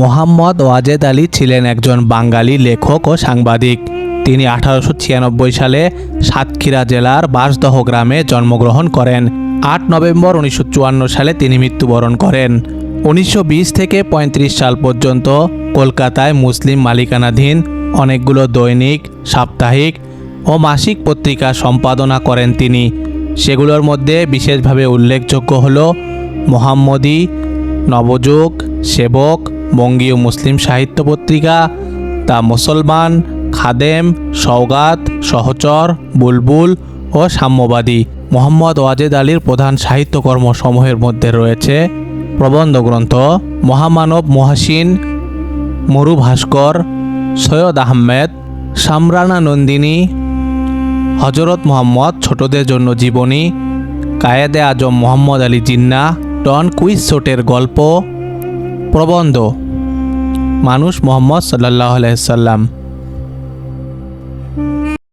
মোহাম্মদ ওয়াজেদ আলী ছিলেন একজন বাঙালি লেখক ও সাংবাদিক। তিনি আঠারোশো ছিয়ানব্বই সালে সাতক্ষীরা জেলার বাঁশদহ গ্রামে জন্মগ্রহণ করেন। আট নভেম্বর উনিশশো চুয়ান্ন সালে তিনি মৃত্যুবরণ করেন। উনিশশো বিশ থেকে ৩৫ সাল পর্যন্ত কলকাতায় মুসলিম মালিকানাধীন অনেকগুলো দৈনিক, সাপ্তাহিক ও মাসিক পত্রিকা সম্পাদনা করেন তিনি। সেগুলোর মধ্যে বিশেষভাবে উল্লেখযোগ্য হল মোহাম্মদী, নবযুগ, সেবক বঙ্গীয় মুসলিম সাহিত্য পত্রিকা, তা মুসলমান, খাদেম, সওগাত, সহচর, বুলবুল ও সাম্যবাদী। মোহাম্মদ ওয়াজেদ আলীর প্রধান সাহিত্যকর্ম সমূহের মধ্যে রয়েছে প্রবন্ধ গ্রন্থ, মহামানব মহাসিন মরু ভাস্কর সৈয়দ আহমেদ, সামরানা নন্দিনী, হজরত মোহাম্মদ ছোটদের জন্য জীবনী, কায়েদে আজম মোহাম্মদ আলী জিন্না ডন কুইসোটের গল্প, প্রবন্ধ মানুষ মোহাম্মদ সাল্লাহ আলাইসাল্লাম